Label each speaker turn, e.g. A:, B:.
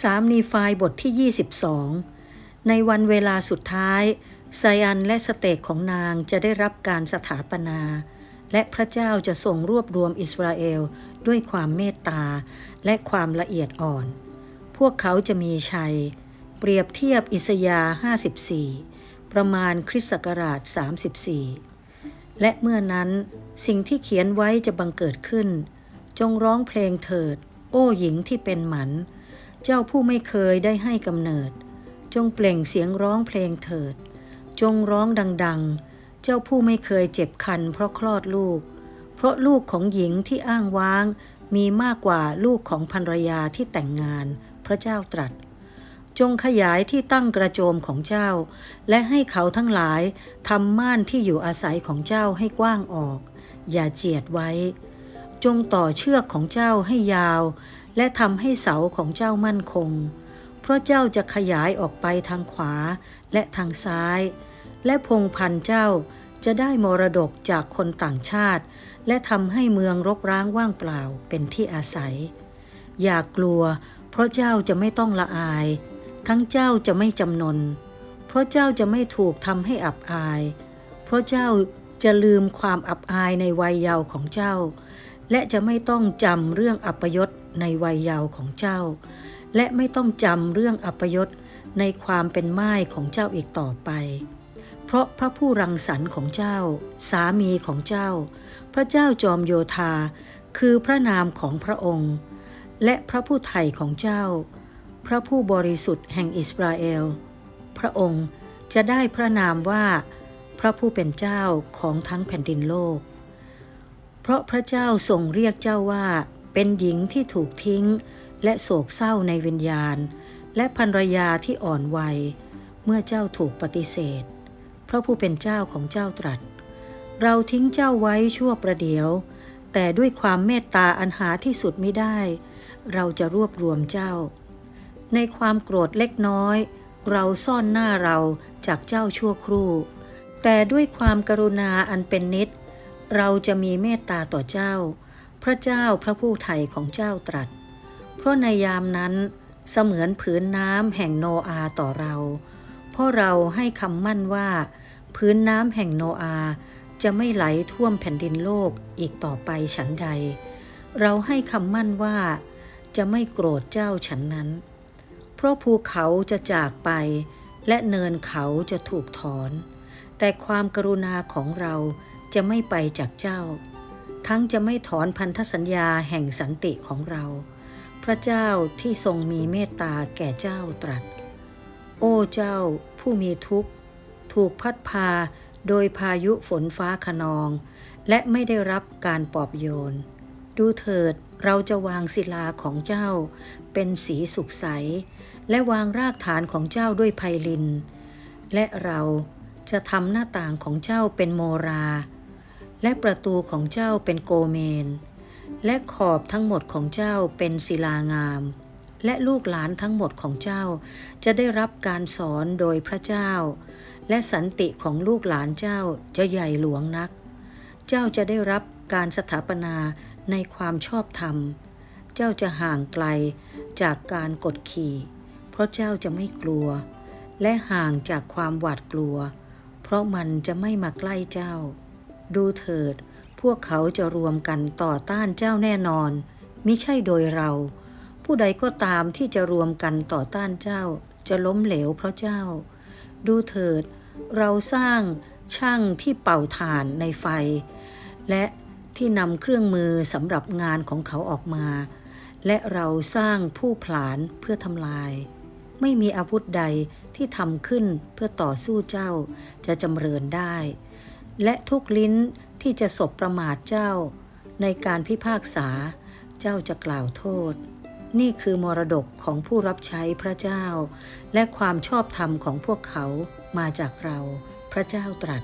A: สามนีไฟล์บทที่ 22 ในวันเวลาสุดท้ายไซอันและสเตกของนางจะได้รับการสถาปนา และพระเจ้าจะทรงรวบรวมอิสราเอลด้วยความเมตตาและความละเอียดอ่อน พวกเขาจะมีชัย เปรียบเทียบอิสยาห์54 ประมาณคริสต์ศักราช 34 และเมื่อนั้นสิ่งที่เขียนไว้จะบังเกิดขึ้น จงร้องเพลงเถิด โอ้หญิงที่เป็นหมัน เจ้าผู้ไม่เคยได้ให้กำเนิด จงเปล่งเสียงร้องเพลงเถิด จงร้องดัง ๆ เจ้าผู้ไม่เคยเจ็บคันเพราะคลอดลูก เพราะลูกของหญิงที่อ้างว้างมีมากกว่าลูกของภรรยาที่แต่งงาน พระเจ้าตรัส จงขยายที่ตั้งกระโจมของเจ้า และให้เขาทั้งหลายทำม่านที่อยู่อาศัยของเจ้าให้กว้างออก อย่าเจียดไว้ จงต่อเชือกของเจ้าให้ยาว และทำให้เสาของเจ้ามั่นคง เพราะเจ้าจะขยายออกไปทางขวาและทางซ้าย และพงพันเจ้าจะได้มรดกจากคนต่างชาติ และทำให้เมืองรกร้างว่างเปล่าเป็นที่อาศัย อย่ากกลัว เพราะเจ้าจะไม่ต้องละอาย ทั้งเจ้าจะไม่จำนน เพราะเจ้าจะไม่ถูกทำให้อับอาย เพราะเจ้าจะลืมความอับอายในวัยเยาว์ของเจ้า และจะไม่ต้องจำเรื่องอัปยศในวัยเยาว์ของเจ้า และไม่ต้องจำเรื่องอัปยศในความเป็นไม้ของเจ้าอีกต่อไป เพราะพระผู้รังสรรค์ของเจ้า สามีของเจ้า พระเจ้าจอมโยธา คือพระนามของพระองค์ และพระผู้ไถ่ของเจ้า พระผู้บริสุทธิ์แห่งอิสราเอล พระองค์จะได้พระนามว่า พระผู้เป็นเจ้าของทั้งแผ่นดินโลก ราะพระเจ้าทรงเรียกเจ้าว่า เป็นหญิงที่ถูกทิ้ง และโศกเศร้าในวิญญาณ และภรรยาที่อ่อนวัย เมื่อเจ้าถูกปฏิเสธ พระผู้เป็นเจ้าของเจ้าตรัส เราทิ้งเจ้าไว้ชั่วประเดียว แต่ด้วยความเมตตาอันหาที่สุดไม่ได้ เราจะรวบรวมเจ้า ในความโกรธเล็กน้อย เราซ่อนหน้าเราจากเจ้าชั่วครู่ แต่ด้วยความกรุณาอันเป็นนิด เราจะมีเมตตาต่อเจ้า พระเจ้าพระผู้ไถ่ของเจ้าตรัส เพราะในยามนั้นเสมือนผืนน้ำแห่งโนอาต่อเรา เพราะเราให้คำมั่นว่า พื้นน้ำแห่งโนอาจะไม่ไหลท่วมแผ่นดินโลกอีกต่อไปฉันใด เราให้คำมั่นว่า จะไม่โกรธเจ้าฉันนั้น เพราะภูเขาจะจากไป และเนินเขาจะถูกถอน แต่ความกรุณาของเรา จะไม่ไปจากเจ้า ทั้งจะไม่ถอนพันธสัญญาแห่งสันติของเรา พระเจ้าที่ทรงมีเมตตาแก่เจ้าตรัส โอ้เจ้าผู้มีทุกข์ ถูกพัดพาโดยพายุฝนฟ้าขนอง และไม่ได้รับการปลอบโยน ดูเถิดเราจะวางศิลาของเจ้า เป็นสีสุขใส และวางรากฐานของเจ้าด้วยไพลิน และเราจะทำหน้าต่างของเจ้าเป็นโมรา และประตูของเจ้าเป็นโกเมน และขอบทั้งหมดของเจ้าเป็นศิลางาม และลูกหลานทั้งหมดของเจ้า จะได้รับการสอนโดยพระเจ้า และสันติของลูกหลานเจ้าจะใหญ่หลวงนัก เจ้าจะได้รับการสถาปนาในความชอบธรรม เจ้าจะห่างไกลจากการกดขี่ เพราะเจ้าจะไม่กลัว และห่างจากความหวาดกลัว เพราะมันจะไม่มาใกล้เจ้า ดูเถิด พวกเขาจะรวมกันต่อต้านเจ้าแน่นอนมิใช่โดยเรา ผู้ใดก็ตามที่จะรวมกันต่อต้านเจ้า จะล้มเหลวเพราะเจ้า ดูเถิด เราสร้างช่างที่เป่าถ่านในไฟ และที่นำเครื่องมือสำหรับงานของเขาออกมา และเราสร้างผู้ผลาญเพื่อทำลาย ไม่มีอาวุธใดที่ทำขึ้นเพื่อต่อสู้เจ้าจะจำเริญได้ และทุกลิ้นที่จะสบประมาทเจ้า ในการพิพากษา เจ้าจะกล่าวโทษ นี่คือมรดกของผู้รับใช้พระเจ้า และความชอบธรรมของพวกเขามาจากเรา พระเจ้าตรัส